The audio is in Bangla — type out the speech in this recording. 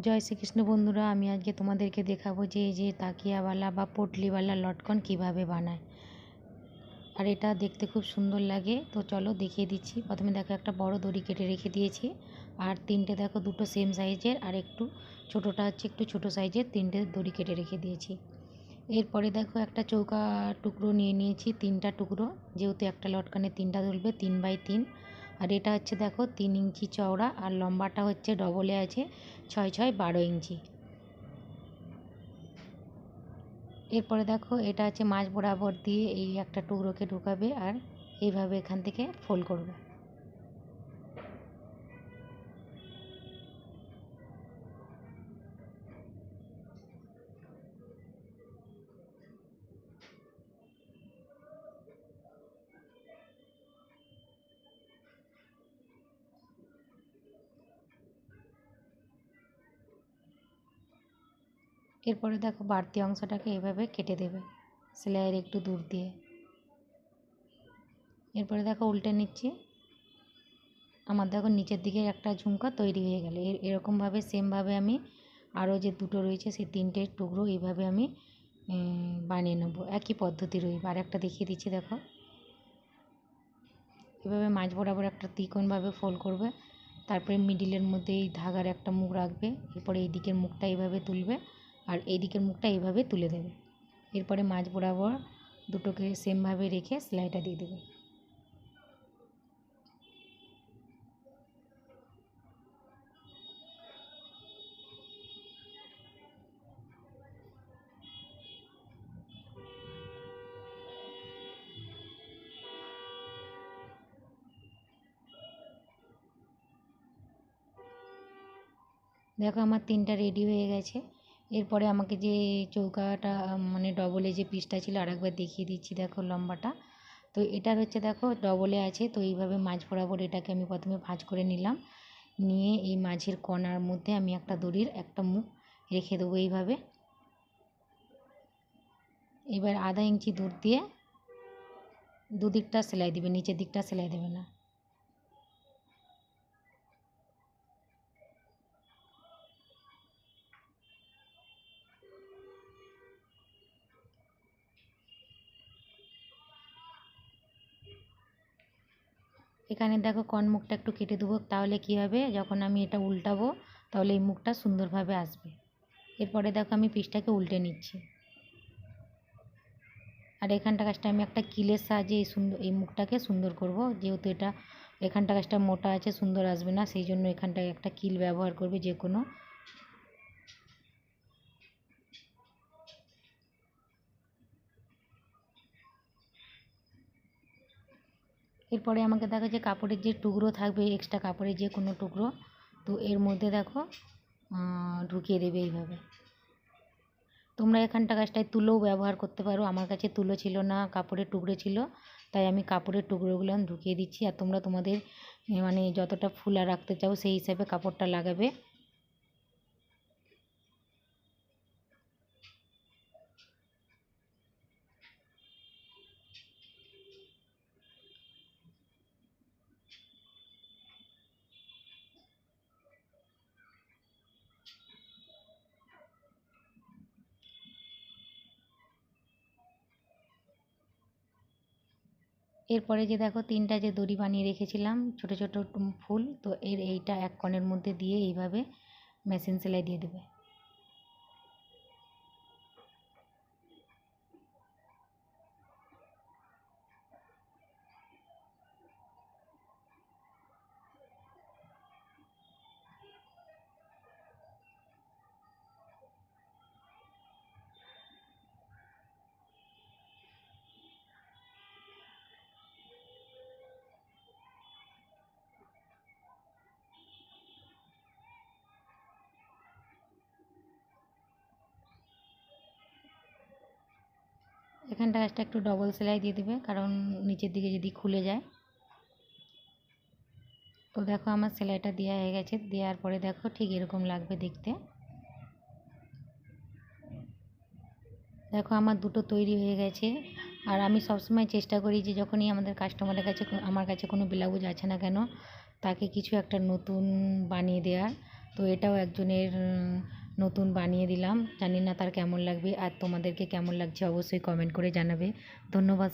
জয় শ্রীকৃষ্ণ বন্ধুরা, আমি আজকে তোমাদেরকে দেখাবো যে, এই যে তাকিয়াওয়ালা বা পটলিওয়ালা লটকন কীভাবে বানায়। আর এটা দেখতে খুব সুন্দর লাগে। তো চলো দেখিয়ে দিচ্ছি। প্রথমে দেখো একটা বড় দড়ি কেটে রেখে দিয়েছি। আর তিনটে দেখো দুটো সেম সাইজের আর একটু ছোটোটা হচ্ছে একটু ছোটো সাইজের তিনটে দড়ি কেটে রেখে দিয়েছি। এরপরে দেখো একটা চৌকা টুকরো নিয়ে নিয়েছি, তিনটা টুকরো। যেহেতু একটা লটকানে তিনটা ধরবে, তিন বাই তিন। আর এটা হচ্ছে দেখো তিন ইঞ্চি চওড়া আর লম্বাটা হচ্ছে ডবলে আছে ছয় ছয় বারো ইঞ্চি। এরপরে দেখো এটা হচ্ছে মাছ বরাবর দিয়ে এই একটা টুকরোকে ঢুকাবে আর এইভাবে এখান থেকে ফোল্ড করবে। এরপরে দেখো বাড়তি অংশটাকে এভাবে কেটে দেবে সেলাইয়ের একটু দূর দিয়ে। এরপরে দেখো উল্টে নিচ্ছি। আমার দেখো নিচের দিকে একটা ঝুমকা তৈরি হয়ে গেল। এরকমভাবে সেমভাবে আমি আরও যে দুটো রয়েছে সেই তিনটে টুকরো এইভাবে আমি বানিয়ে নেব। একই পদ্ধতি রইবে। আর একটা দেখিয়ে দিচ্ছি, দেখো। এভাবে মাঝ বরাবর একটা ত্রিকোণভাবে ফোল্ড করবে। তারপরে মিডিলের মধ্যে এই ধাগার একটা মুখ রাখবে। এরপরে এই দিকের মুখটা এইভাবে তুলবে। আর এই দিকের মুখটা এইভাবে তুলে দেবে। এরপরে মাঝ বরাবর দুটোকে সেমভাবে রেখে সেলাইটা দিয়ে দেবে। দেখো আমার তিনটা রেডি হয়ে গেছে। এরপরে আমাকে যে চৌকাটা মানে ডবলে যে পিসটা ছিল আরেকবার দেখিয়ে দিচ্ছি, দেখো লম্বাটা। তো এটার হচ্ছে দেখো ডবলে আছে, তো এইভাবে মাঝ বরাবর এটাকে আমি প্রথমে ভাঁজ করে নিলাম। নিয়ে এই মাঝের কণার মধ্যে আমি একটা দড়ির একটা মুখ রেখে দেবো এইভাবে। এবার আধা ইঞ্চি দূর দিয়ে দুদিকটা সেলাই দিবে, নিচের দিকটা সেলাই দেবে না। এখানে দেখো কন মুখটা একটু কেটে দেবো, তাহলে কি হবে? যখন আমি এটা উল্টাবো, তাহলে এই মুখটা সুন্দরভাবে আসবে। এরপরে দেখো আমি পিসটাকে উল্টে নিচ্ছি। আর এখানটা কাজটা আমি একটা কিলের সাহায্যে এই সুন্দর, এই মুখটাকে সুন্দর করব। যেহেতু এটা এখানটা কাজটা মোটা আছে, সুন্দর আসবে না, সেই জন্য এখানটায় একটা কিল ব্যবহার করবে যে কোনো এরপরে আমাকে দেখো যে কাপড়ের যে টুকরো থাকবে এক্সট্রা কাপড়ের যে কোনো টুকরো, তো এর মধ্যে দেখো ঢুকিয়ে দেবে এইভাবে। তোমরা এখানটা গাছটায় তুলোও ব্যবহার করতে পারো। আমার কাছে তুলো ছিল না, কাপড়ের টুকরো ছিল, তাই আমি কাপড়ের টুকরোগুলো আমি ঢুকিয়ে দিচ্ছি। আর তোমরা তোমাদের মানে যতটা ফুলা রাখতে চাও, সেই হিসাবে কাপড়টা লাগাবে। এরপরে যে দেখো তিনটা যে দড়ি বানিয়ে রেখেছিলাম, ছোট ছোট ফুল, তো এর এইটা এক কণের মধ্যে দিয়ে এইভাবে মেশিন সেলাই দিয়ে দেবে। এখানটা একটা একটু ডবল সেলাই দিয়ে দেবে, কারণ নিচের দিকে যদি খুলে যায়। তো দেখো আমার সেলাইটা দেওয়া হয়ে গেছে, দেওয়ার পরে দেখো ঠিক এরকম লাগবে দেখতে। দেখো আমার দুটো তৈরি হয়ে গেছে, আর আমি সবসময় চেষ্টা করি যে যখনই আমাদের কাস্টমারের কাছে আমার কাছে কোনো ব্লাউজ আছে না কেন, তাকে কিছু একটা নতুন বানিয়ে দেওয়ার। তো এটাও একজনের নতুন বানিয়ে দিলাম। জানি না তার কেমন লাগবে আর তোমাদেরকে কেমন লাগছে অবশ্যই কমেন্ট করে জানাবে। ধন্যবাদ।